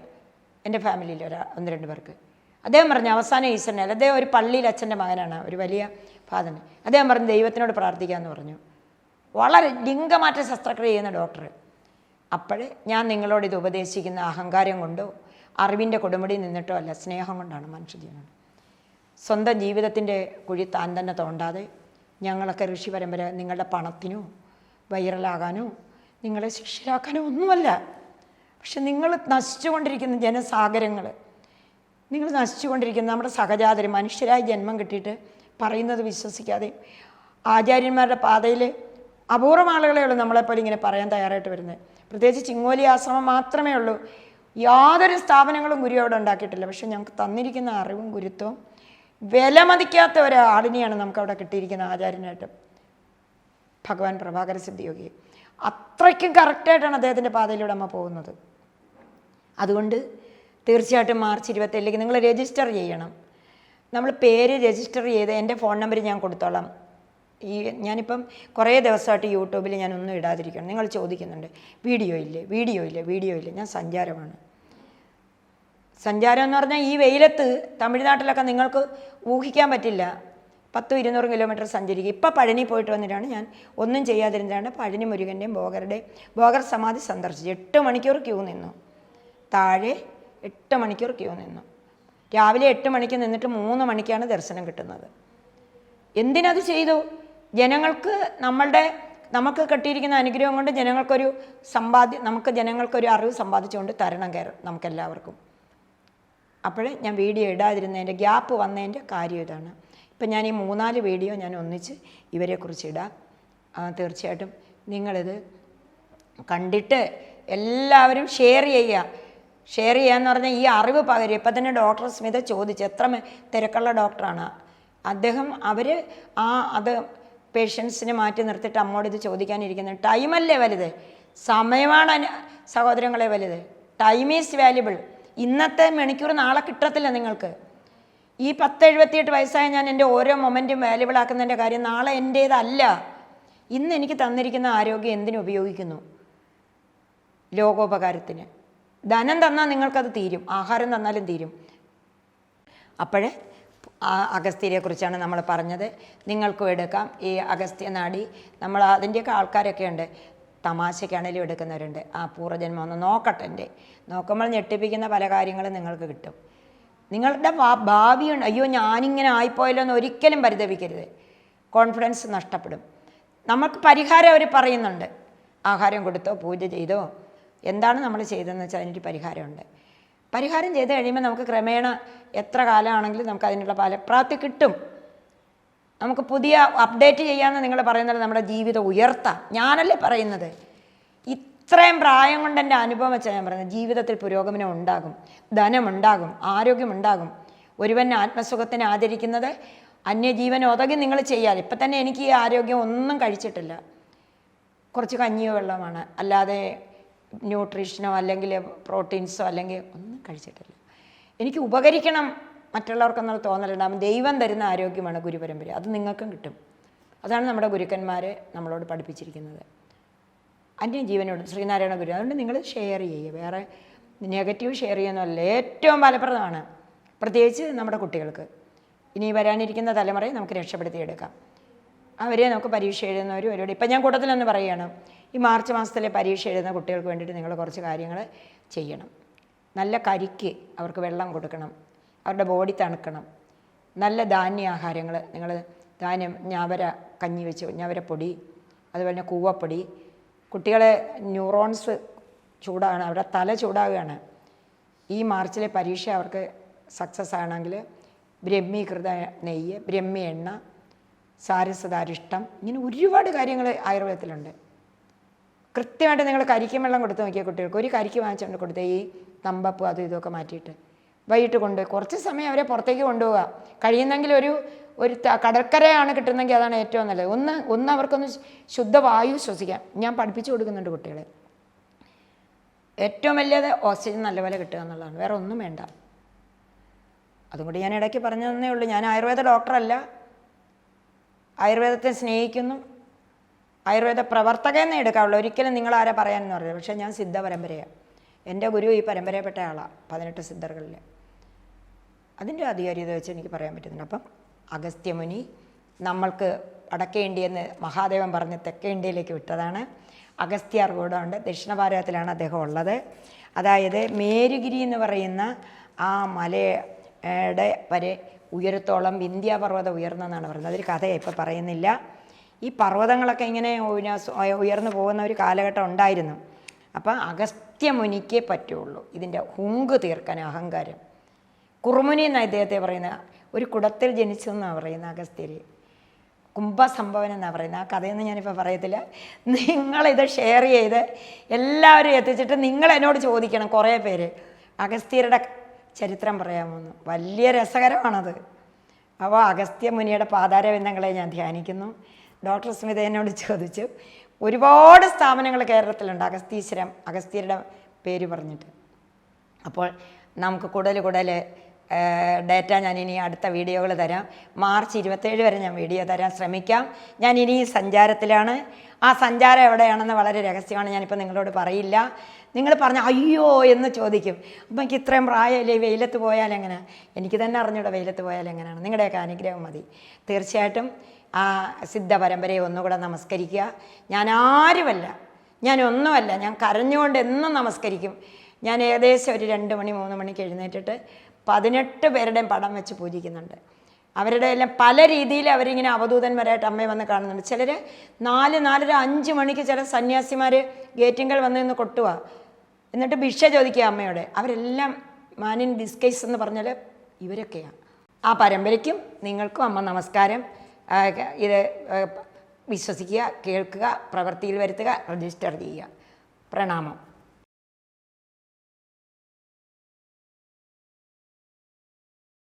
എന്റെ ഫാമിലിയിൽ ഒരാ ഒന്ന് രണ്ട് പേർക്ക്. അദ്ദേഹം പറഞ്ഞു അവസാനം ഈശ്വരനെ അദ്ദേഹം ഒരു പള്ളിയിൽ അച്ഛന്റെ മകനാണ് ഒരു വലിയ ഫാദർ. അദ്ദേഹം പറഞ്ഞു ദൈവത്തിനോട് പ്രാർത്ഥിക്കാമെന്ന് പറഞ്ഞു. വളരെ ലിംഗമാറ്റ ശസ്ത്രക്രിയ ചെയ്യുന്ന ഡോക്ടർ. അപ്പോഴേ ഞാൻ നിങ്ങളോട് ഇത് ഉപദേശിക്കുന്ന അഹങ്കാരം കൊണ്ടോ അറിവിന്റെ കൊടുമുടി നിന്നിട്ടോ അല്ല സ്നേഹം കൊണ്ടാണ് മനുഷ്യജീവനം. സ്വന്തം ജീവിതത്തിന്റെ കുഴി താൻ തന്നെ തോണ്ടാതെ ഞങ്ങളൊക്കെ ഋഷി പരമ്പര നിങ്ങളുടെ പണത്തിനോ വൈറലാകാനോ നിങ്ങളെ ശിക്ഷരാക്കാനോ ഒന്നുമല്ല. പക്ഷെ നിങ്ങൾ നശിച്ചുകൊണ്ടിരിക്കുന്ന ജനസാഗരങ്ങൾ നിങ്ങൾ നശിച്ചുകൊണ്ടിരിക്കുന്ന നമ്മുടെ സഹജാതര് മനുഷ്യരായി ജന്മം കിട്ടിയിട്ട് പറയുന്നത് വിശ്വസിക്കാതെ ആചാര്യന്മാരുടെ പാതയിൽ അപൂർവം ആളുകളെ ഉള്ളൂ നമ്മളെപ്പോലെ ഇങ്ങനെ പറയാൻ തയ്യാറായിട്ട് വരുന്നത്. പ്രത്യേകിച്ച് ചിങ്ങോലി ആശ്രമം മാത്രമേ ഉള്ളൂ. യാതൊരു സ്ഥാപനങ്ങളും ഗുരു അവിടെ ഉണ്ടാക്കിയിട്ടില്ല. പക്ഷെ ഞങ്ങൾക്ക് തന്നിരിക്കുന്ന അറിവും ഗുരുത്വവും വിലമതിക്കാത്ത ഒരാളിനെയാണ് നമുക്ക് അവിടെ കിട്ടിയിരിക്കുന്ന ആചാര്യനായിട്ട് ഭഗവാൻ പ്രഭാകര സിദ്ധിയോഗി. അത്രയ്ക്കും കറക്റ്റായിട്ടാണ് അദ്ദേഹത്തിന്റെ പാതയിലൂടെ അമ്മ പോകുന്നത്. അതുകൊണ്ട് തീർച്ചയായിട്ടും മാർച്ച് ഇരുപത്തേഴിലേക്ക് നിങ്ങൾ രജിസ്റ്റർ ചെയ്യണം. നമ്മൾ പേര് രജിസ്റ്റർ ചെയ്ത് എന്റെ ഫോൺ നമ്പർ ഞാൻ കൊടുത്തോളാം. ഈ ഞാനിപ്പം കുറേ ദിവസമായിട്ട് യൂട്യൂബിൽ ഞാനൊന്നും ഇടാതിരിക്കണം നിങ്ങൾ ചോദിക്കുന്നുണ്ട് വീഡിയോ ഇല്ലേ? വീഡിയോ ഇല്ല? വീഡിയോ ഇല്ല? ഞാൻ സഞ്ചാരമാണ്. സഞ്ചാരം എന്ന് പറഞ്ഞാൽ ഈ വെയിലത്ത് തമിഴ്നാട്ടിലൊക്കെ നിങ്ങൾക്ക് ഊഹിക്കാൻ പറ്റില്ല. പത്തും ഇരുന്നൂറ് കിലോമീറ്റർ സഞ്ചരിക്കുക ഇപ്പം പഴനി പോയിട്ട് വന്നിട്ടാണ് ഞാൻ ഒന്നും ചെയ്യാതിരുന്നതാണ് പഴനി മുരുകന്റെയും ബോഗറുടെയും ബോഗർ സമാധി സന്ദർശിച്ചു എട്ട് മണിക്കൂർ ക്യൂ നിന്നു. താഴെ എട്ട് മണിക്കൂർ ക്യൂ നിന്നു. രാവിലെ എട്ട് മണിക്ക് നിന്നിട്ട് മൂന്ന് മണിക്കാണ് ദർശനം കിട്ടുന്നത്. എന്തിനത് ചെയ്തു? ജനങ്ങൾക്ക് നമ്മളുടെ നമുക്ക് കിട്ടിയിരിക്കുന്ന അനുഗ്രഹം കൊണ്ട് ജനങ്ങൾക്കൊരു സമ്പാദ്യ നമുക്ക് ജനങ്ങൾക്കൊരു അറിവ് സമ്പാദിച്ചുകൊണ്ട് തരണം കയറും നമുക്കെല്ലാവർക്കും. അപ്പോൾ ഞാൻ വീഡിയോ ഇടാതിരുന്നതിന്റെ ഗ്യാപ്പ് വന്നതിന്റെ കാര്യം ഇതാണ്. ഇപ്പം ഞാൻ ഈ മൂന്നാൽ വീഡിയോ ഞാൻ ഒന്നിച്ച് ഇവരെക്കുറിച്ച് ഇടാം. തീർച്ചയായിട്ടും നിങ്ങളിത് കണ്ടിട്ട് എല്ലാവരും ഷെയർ ചെയ്യുക. ഷെയർ ചെയ്യാന്ന് പറഞ്ഞാൽ ഈ അറിവ് പകരും. ഇപ്പം തന്നെ ഡോക്ടർ സ്മിത ചോദിച്ചു എത്ര തിരക്കുള്ള ഡോക്ടറാണ് അദ്ദേഹം അവർ ആ അത് പേഷ്യൻസിനെ മാറ്റി നിർത്തിയിട്ട് അമ്മോട് ഇത് ചോദിക്കാനിരിക്കുന്നത് ടൈമല്ലേ വലുത്? സമയമാണ് സഹോദരങ്ങളെ വലുത്. ടൈം ഈസ് വാല്യുബിൾ ഇന്നത്തെ മണിക്കൂർ നാളെ കിട്ടത്തില്ല നിങ്ങൾക്ക്. ഈ പത്ത് എഴുപത്തിയെട്ട് വയസ്സായ ഞാൻ എന്റെ ഓരോ മൊമെന്റും വാല്യുബിൾ ആക്കുന്നതിന്റെ കാര്യം നാളെ എന്റേതല്ല. ഇന്ന് എനിക്ക് തന്നിരിക്കുന്ന ആരോഗ്യം എന്തിനു ഉപയോഗിക്കുന്നു? ലോകോപകാരത്തിന്. ധനം തന്നാൽ നിങ്ങൾക്കത് തീരും ആഹാരം തന്നാലും തീരും. അപ്പോഴേ അഗസ്ത്യരെക്കുറിച്ചാണ് നമ്മൾ പറഞ്ഞത്. നിങ്ങൾക്കും എടുക്കാം. ഈ അഗസ്ത്യ നാടി നമ്മൾ അതിന്റെയൊക്കെ ആൾക്കാരൊക്കെ ഉണ്ട്. തമാശയ്ക്കാണേലും എടുക്കുന്നവരുണ്ട്. ആ പൂർവജന്മം ഒന്ന് നോക്കട്ടെ എന്റെ. നോക്കുമ്പോൾ ഞെട്ടിപ്പിക്കുന്ന പല കാര്യങ്ങളും നിങ്ങൾക്ക് കിട്ടും. നിങ്ങളുടെ ഭാവിയുണ്ട് അയ്യോ ഞാനിങ്ങനെ ആയിപ്പോയല്ലോ എന്ന് ഒരിക്കലും പരിതപിക്കരുത്. കോൺഫിഡൻസ് നഷ്ടപ്പെടും. നമുക്ക് പരിഹാരം അവർ പറയുന്നുണ്ട്. ആഹാരം കൊടുത്തോ പൂജ ചെയ്തോ എന്താണ് നമ്മൾ ചെയ്തതെന്ന് വെച്ചാൽ അതിനൊരു പരിഹാരമുണ്ട്. പരിഹാരം ചെയ്ത് കഴിയുമ്പോൾ നമുക്ക് ക്രമേണ എത്ര കാലമാണെങ്കിലും നമുക്ക് അതിനുള്ള ഫലപ്രാപ്തി കിട്ടും. നമുക്ക് പുതിയ അപ്ഡേറ്റ് ചെയ്യാമെന്ന് നിങ്ങൾ പറയുന്നത് നമ്മുടെ ജീവിതം ഉയർത്താം. ഞാനല്ലേ പറയുന്നത്? ഇത്രയും പ്രായം കൊണ്ട് എന്റെ അനുഭവം വെച്ചാൽ ഞാൻ പറയുന്നത്. ജീവിതത്തിൽ പുരോഗമനം ഉണ്ടാകും ധനമുണ്ടാകും ആരോഗ്യമുണ്ടാകും ഒരുവൻ ആത്മസുഖത്തിന് ആദരിക്കുന്നത് അന്യജീവൻ ഒതകി നിങ്ങൾ ചെയ്യാതെ ഇപ്പം തന്നെ എനിക്ക് ഈ ആരോഗ്യം ഒന്നും കഴിച്ചിട്ടില്ല. കുറച്ച് കഞ്ഞിയോ വെള്ളമാണ് അല്ലാതെ ന്യൂട്രീഷനോ അല്ലെങ്കിൽ പ്രോട്ടീൻസോ അല്ലെങ്കിൽ ഒന്നും കഴിച്ചിട്ടില്ല. എനിക്ക് ഉപകരിക്കണം മറ്റുള്ളവർക്കെന്നുള്ള തോന്നലുണ്ടാകും. ദൈവം തരുന്ന ആരോഗ്യമാണ് ഗുരുപരമ്പര. അത് നിങ്ങൾക്കും കിട്ടും. അതാണ് നമ്മുടെ ഗുരുക്കന്മാർ നമ്മളോട് പഠിപ്പിച്ചിരിക്കുന്നത്. അന്യജീവനോട് ശ്രീനാരായണ ഗുരു അതുകൊണ്ട് നിങ്ങൾ ഷെയർ ചെയ്യുക വേറെ നെഗറ്റീവ് ഷെയർ ചെയ്യുന്നതല്ല ഏറ്റവും ഫലപ്രദമാണ്. പ്രത്യേകിച്ച് നമ്മുടെ കുട്ടികൾക്ക്. ഇനി വരാനിരിക്കുന്ന തലമുറയെ നമുക്ക് രക്ഷപ്പെടുത്തിയെടുക്കാം. അവരെ നമുക്ക് പരീക്ഷ എഴുതുന്നവരും അവരോട്. ഇപ്പം ഞാൻ കൂട്ടത്തിലൊന്ന് പറയുകയാണ്. ഈ മാർച്ച് മാസത്തിലെ പരീക്ഷ എഴുതുന്ന കുട്ടികൾക്ക് വേണ്ടിയിട്ട് നിങ്ങൾ കുറച്ച് കാര്യങ്ങൾ ചെയ്യണം. നല്ല കരിക്ക് അവർക്ക് വെള്ളം കൊടുക്കണം. അവരുടെ ബോഡി തണുക്കണം. നല്ല ധാന്യാഹാരങ്ങൾ നിങ്ങൾ ധാന്യം ഞാവര കഞ്ഞി വെച്ച് പൊടി അതുപോലെ തന്നെ കൂവപ്പൊടി. കുട്ടികളെ ന്യൂറോൺസ് ചൂടാണ് അവരുടെ തല ചൂടാവുകയാണ്. ഈ മാർച്ചിലെ പരീക്ഷ അവർക്ക് സക്സസ് ആണെങ്കിൽ ബ്രഹ്മീകൃത നെയ്യ് ബ്രഹ്മി എണ്ണ സാരസദാരിഷ്ടം ഇങ്ങനെ ഒരുപാട് കാര്യങ്ങൾ ആയുർവേദത്തിലുണ്ട്. കൃത്യമായിട്ട് നിങ്ങൾ കരിക്കും വെള്ളം കൊടുത്ത് നോക്കിയ കുട്ടികൾക്ക്. ഒരു കരിക്ക് വാങ്ങിച്ചുകൊണ്ട് കൊടുത്തേ ഈ തമ്പപ്പ് അതും ഇതൊക്കെ മാറ്റിയിട്ട്. വൈകിട്ട് കൊണ്ടുപോയി കുറച്ച് സമയം അവരെ പുറത്തേക്ക് കൊണ്ടുപോവുക. കഴിയുന്നെങ്കിൽ ഒരു ഒരു കടൽക്കരയാണ് കിട്ടുന്നെങ്കിൽ അതാണ് ഏറ്റവും നല്ലത്. ഒന്ന് ഒന്ന് അവർക്കൊന്ന് ശുദ്ധവായു ശ്വസിക്കാം. ഞാൻ പഠിപ്പിച്ചു കൊടുക്കുന്നുണ്ട് കുട്ടികളെ. ഏറ്റവും വലിയത് ഓക്സിജൻ നല്ലപോലെ കിട്ടുക എന്നുള്ളതാണ്. വേറെ ഒന്നും വേണ്ട. അതും കൂടി ഞാൻ ഇടയ്ക്ക് പറഞ്ഞു തന്നേ ഉള്ളൂ. ഞാൻ ആയുർവേദ ഡോക്ടറല്ല. ആയുർവേദത്തെ സ്നേഹിക്കുന്നു. ആയുർവേദ പ്രവർത്തകനെ എടുക്കാവുള്ളൂ ഒരിക്കലും നിങ്ങൾ ആരാ പറയാനെന്ന് പറയുന്നത് പക്ഷേ ഞാൻ സിദ്ധ പരമ്പരയാണ് എന്റെ ഗുരു ഈ പരമ്പരയപ്പെട്ട ആളാണ് പതിനെട്ട് സിദ്ധർകളിൽ അതിന്റെ അധികാരിത വെച്ച് എനിക്ക് പറയാൻ പറ്റുന്നുണ്ട്. അപ്പം അഗസ്ത്യമുനി നമ്മൾക്ക് വടക്കേ ഇന്ത്യയെന്ന് മഹാദേവൻ പറഞ്ഞ് തെക്കേ ഇന്ത്യയിലേക്ക് വിട്ടതാണ് അഗസ്ത്യാർ ദക്ഷിണ ഭാരതത്തിലാണ് അദ്ദേഹം ഉള്ളത്. അതായത് മേരുഗിരി എന്ന് പറയുന്ന ആ മലയുടെ വരെ ഉയരത്തോളം വിന്ധ്യാപർവതം ഉയർന്നെന്നാണ് പറയുന്നത്. അതൊരു കഥയാണ് ഇപ്പോൾ പറയുന്നില്ല. ഈ പർവതങ്ങളൊക്കെ ഇങ്ങനെ ഉയർന്നു പോകുന്ന ഒരു കാലഘട്ടം ഉണ്ടായിരുന്നു. അപ്പം അഗസ്ത്യമുനിക്കേ പറ്റുള്ളൂ. ഇതിന്റെ ഹുങ്ക് തീർക്കാൻ അഹങ്കാരം. കുറുമുനി എന്ന ഇദ്ദേഹത്തെ പറയുന്ന ഒരു കുടത്തിൽ ജനിച്ചെന്നാണ് പറയുന്നത് അഗസ്ത്യര് കുംഭസംഭവൻ എന്നാണ് പറയുന്നത്. ആ കഥയൊന്നും ഞാനിപ്പോൾ പറയത്തില്ല. നിങ്ങളിത് ഷെയർ ചെയ്ത് എല്ലാവരും എത്തിച്ചിട്ട് നിങ്ങൾ എന്നോട് ചോദിക്കണം കുറേ പേര്. അഗസ്ത്യരുടെ ചരിത്രം പറയാമെന്ന് വലിയ രസകരമാണത്. അപ്പോൾ അഗസ്ത്യ മുനിയുടെ പാതാരവിന്ദങ്ങളെ ഞാൻ ധ്യാനിക്കുന്നു. ഡോക്ടർ സ്മിത എന്നോട് ചോദിച്ചു ഒരുപാട് സ്ഥാപനങ്ങൾ കേരളത്തിലുണ്ട്. അഗസ്തീശ്വരം അഗസ്ത്യരുടെ പേര് പറഞ്ഞിട്ട്. അപ്പോൾ നമുക്ക് കൂടുതൽ കൂടുതൽ ഡേറ്റ ഞാൻ ഇനി അടുത്ത വീഡിയോകൾ തരാം. മാർച്ച് ഇരുപത്തേഴ് വരെ ഞാൻ വീഡിയോ തരാൻ ശ്രമിക്കാം. ഞാൻ ഇനി സഞ്ചാരത്തിലാണ്. ആ സഞ്ചാരം എവിടെയാണെന്ന് വളരെ രഹസ്യമാണ്. ഞാനിപ്പോൾ നിങ്ങളോട് പറയില്ല. നിങ്ങൾ പറഞ്ഞ അയ്യോ എന്ന് ചോദിക്കും. അപ്പം എനിക്ക് ഇത്രയും പ്രായമല്ലേ? വെയിലത്ത് പോയാൽ എങ്ങനെ? എനിക്ക് തന്നെ അറിഞ്ഞൂടെ വെയിലത്ത് പോയാൽ എങ്ങനെയാണ്. നിങ്ങളുടെയൊക്കെ അനുഗ്രഹം മതി. തീർച്ചയായിട്ടും ആ സിദ്ധ പരമ്പരയെ ഒന്നുകൂടെ നമസ്കരിക്കുക. ഞാൻ ആരുമല്ല. ഞാൻ ഒന്നുമല്ല. ഞാൻ കരഞ്ഞുകൊണ്ട് എന്നും നമസ്കരിക്കും. ഞാൻ ഏകദേശം ഒരു രണ്ട് മണി മൂന്ന് മണിക്ക് എഴുന്നേറ്റിട്ട് പതിനെട്ട് പേരുടെയും പടം വെച്ച് പൂജിക്കുന്നുണ്ട്. അവരുടെ എല്ലാം പല രീതിയിൽ അവരിങ്ങനെ അവധൂതന്മാരായിട്ട് അമ്മയെ വന്ന് കാണുന്നുണ്ട്. ചിലർ നാല് നാലര അഞ്ച് മണിക്ക് ചില സന്യാസിമാർ ഗേറ്റിങ്കൽ വന്ന് നിന്ന് കൊട്ടുക എന്നിട്ട് ഭിക്ഷ ചോദിക്കുക അമ്മയോട്. അവരെല്ലാം മാനിൻ ഡിസ്കൈസ് എന്ന് പറഞ്ഞാൽ ഇവരൊക്കെയാണ് ആ പരമ്പരയ്ക്കും നിങ്ങൾക്കും അമ്മ നമസ്കാരം. ഇത് വിശ്വസിക്കുക കേൾക്കുക പ്രവൃത്തിയിൽ വരുത്തുക രജിസ്റ്റർ ചെയ്യുക. പ്രണാമം.